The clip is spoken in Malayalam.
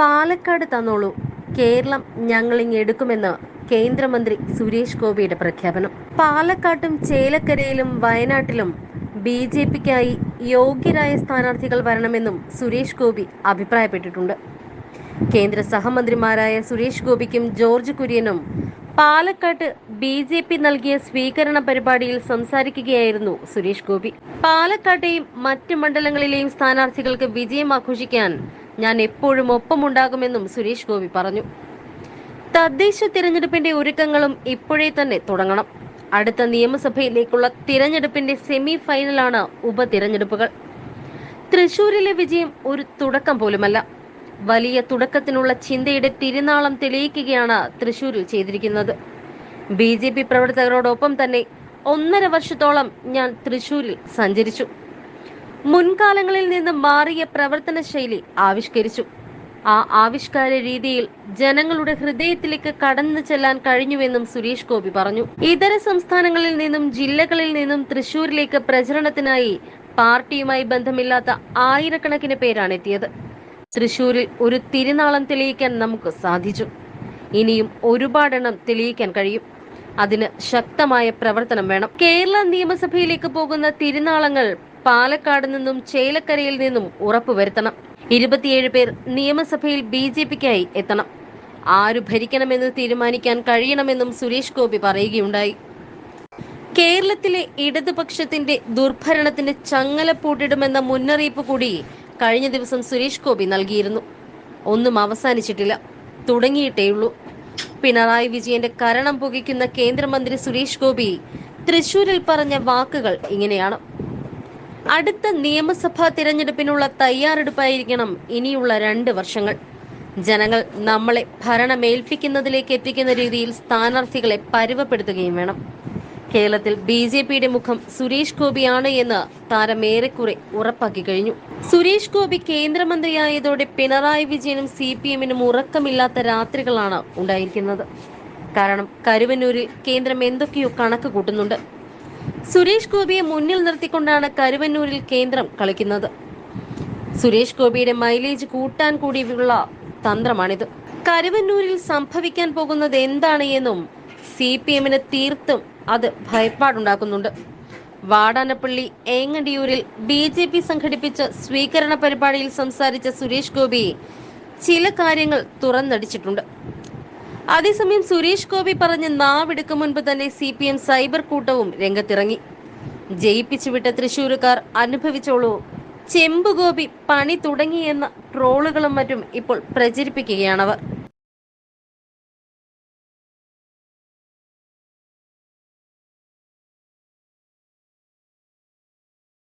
പാലക്കാട് തന്നോളൂ. കേരളം ഞങ്ങളിങ് എടുക്കുമെന്ന് കേന്ദ്രമന്ത്രി സുരേഷ് ഗോപിയുടെ പ്രഖ്യാപനം. പാലക്കാട്ടും ചേലക്കരയിലും വയനാട്ടിലും ബി ജെ പിക്കായി യോഗ്യരായ സ്ഥാനാർത്ഥികൾ വരണമെന്നും സുരേഷ് ഗോപി അഭിപ്രായപ്പെട്ടിട്ടുണ്ട്. കേന്ദ്ര സഹമന്ത്രിമാരായ സുരേഷ് ഗോപിക്കും ജോർജ് കുര്യനും പാലക്കാട്ട് ബി ജെ പി നൽകിയ സ്വീകരണ പരിപാടിയിൽ സംസാരിക്കുകയായിരുന്നു സുരേഷ് ഗോപി. പാലക്കാട്ടെയും മറ്റ് മണ്ഡലങ്ങളിലെയും സ്ഥാനാർത്ഥികൾക്ക് വിജയം ആഘോഷിക്കാൻ ഞാൻ എപ്പോഴും ഒപ്പമുണ്ടാകുമെന്നും സുരേഷ് ഗോപി പറഞ്ഞു. തദ്ദേശ തിരഞ്ഞെടുപ്പിന്റെ ഒരുക്കങ്ങളും ഇപ്പോഴേ തന്നെ തുടങ്ങണം. അടുത്ത നിയമസഭയിലേക്കുള്ള തിരഞ്ഞെടുപ്പിന്റെ സെമി ഫൈനലാണ് ഉപതിരഞ്ഞെടുപ്പുകൾ. തൃശൂരിലെ വിജയം ഒരു തുടക്കം പോലുമല്ല. വലിയ തുടക്കത്തിനുള്ള ചിന്തയുടെ തിരുനാളം തെളിയിക്കുകയാണ് തൃശൂരിൽ ചെയ്തിരിക്കുന്നത്. ബി ജെ പി പ്രവർത്തകരോടൊപ്പം തന്നെ ഒന്നര വർഷത്തോളം ഞാൻ തൃശൂരിൽ സഞ്ചരിച്ചു. മുൻകാലങ്ങളിൽ നിന്ന് മാറിയ പ്രവർത്തന ശൈലി ആവിഷ്കരിച്ചു. ആ ആവിഷ്കാര രീതിയിൽ ജനങ്ങളുടെ ഹൃദയത്തിലേക്ക് കടന്നു ചെല്ലാൻ കഴിഞ്ഞുവെന്നും സുരേഷ് ഗോപി പറഞ്ഞു. ഇതര സംസ്ഥാനങ്ങളിൽ നിന്നും ജില്ലകളിൽ നിന്നും തൃശൂരിലേക്ക് പ്രചരണത്തിനായി പാർട്ടിയുമായി ബന്ധമില്ലാത്ത ആയിരക്കണക്കിന് പേരാണ് എത്തിയത്. തൃശൂരിൽ ഒരു തിരുനാളം തെളിയിക്കാൻ നമുക്ക് സാധിച്ചു. ഇനിയും ഒരുപാടെണ്ണം തെളിയിക്കാൻ കഴിയും. അതിന് ശക്തമായ പ്രവർത്തനം വേണം. കേരള നിയമസഭയിലേക്ക് പോകുന്ന തിരുനാളങ്ങൾ പാലക്കാട് നിന്നും ചേലക്കരയിൽ നിന്നും ഉറപ്പുവരുത്തണം. ഇരുപത്തിയേഴ് പേർ നിയമസഭയിൽ ബി ജെ പിക്കായി എത്തണം. ആര് ഭരിക്കണമെന്ന് തീരുമാനിക്കാൻ കഴിയണമെന്നും സുരേഷ് ഗോപി പറയുകയുണ്ടായി. കേരളത്തിലെ ഇടതുപക്ഷത്തിന്റെ ദുർഭരണത്തിന് ചങ്ങല പൂട്ടിടുമെന്ന മുന്നറിയിപ്പ് കൂടി കഴിഞ്ഞ ദിവസം സുരേഷ് ഗോപി നൽകിയിരുന്നു. ഒന്നും അവസാനിച്ചിട്ടില്ല. തുടങ്ങിയിട്ടേയുള്ളൂ പിണറായി വിജയന്റെ കരണം പുകയ്ക്കുന്ന കേന്ദ്രമന്ത്രി സുരേഷ് ഗോപി തൃശൂരിൽ പറഞ്ഞ വാക്കുകൾ ഇങ്ങനെയാണ്. അടുത്ത നിയമസഭാ തിരഞ്ഞെടുപ്പിനുള്ള തയ്യാറെടുപ്പായിരിക്കണം ഇനിയുള്ള രണ്ട് വർഷങ്ങൾ. ജനങ്ങൾ നമ്മളെ ഭരണമേൽപ്പിക്കുന്നതിലേക്ക് എത്തിക്കുന്ന രീതിയിൽ സ്ഥാനാർത്ഥികളെ പരുവപ്പെടുത്തുകയും വേണം. കേരളത്തിൽ ബി ജെ പിയുടെ മുഖം സുരേഷ് ഗോപിയാണ് എന്ന് താരം ഏറെക്കുറെ ഉറപ്പാക്കി കഴിഞ്ഞു. സുരേഷ് ഗോപി കേന്ദ്രമന്ത്രിയായതോടെ പിണറായി വിജയനും സി പി എമ്മിനും ഉറക്കമില്ലാത്ത രാത്രികളാണ് ഉണ്ടായിരിക്കുന്നത്. കാരണം കരുവന്നൂരിൽ കേന്ദ്രം എന്തൊക്കെയോ കണക്ക് കൂട്ടുന്നുണ്ട്. സുരേഷ് ഗോപിയെ മുന്നിൽ നിർത്തിക്കൊണ്ടാണ് കരുവന്നൂരിൽ കേന്ദ്രം കളിക്കുന്നത്. സുരേഷ് ഗോപിയുടെ മൈലേജ് കൂട്ടാൻ കൂടിയുള്ള തന്ത്രമാണിത്. കരുവന്നൂരിൽ സംഭവിക്കാൻ പോകുന്നത് എന്താണ് എന്നും സി പി എമ്മിന് തീർത്തും അത് ഭയപ്പാടുണ്ടാക്കുന്നുണ്ട്. വാടാനപ്പള്ളി ഏങ്ങണ്ടിയൂരിൽ ബി ജെ പി സംഘടിപ്പിച്ച സ്വീകരണ പരിപാടിയിൽ സംസാരിച്ച സുരേഷ് ഗോപി ചില കാര്യങ്ങൾ തുറന്നടിച്ചിട്ടുണ്ട്. അതേസമയം സുരേഷ് ഗോപി പറഞ്ഞ നാവെടുക്കും മുൻപ് തന്നെ സി പി എം സൈബർ കൂട്ടവും രംഗത്തിറങ്ങി. ജയിപ്പിച്ചുവിട്ട തൃശൂരുകാർ അനുഭവിച്ചോളൂ. ചെമ്പുഗോപി പണി തുടങ്ങിയെന്ന ട്രോളുകളും മറ്റും ഇപ്പോൾ പ്രചരിപ്പിക്കുകയാണവർ.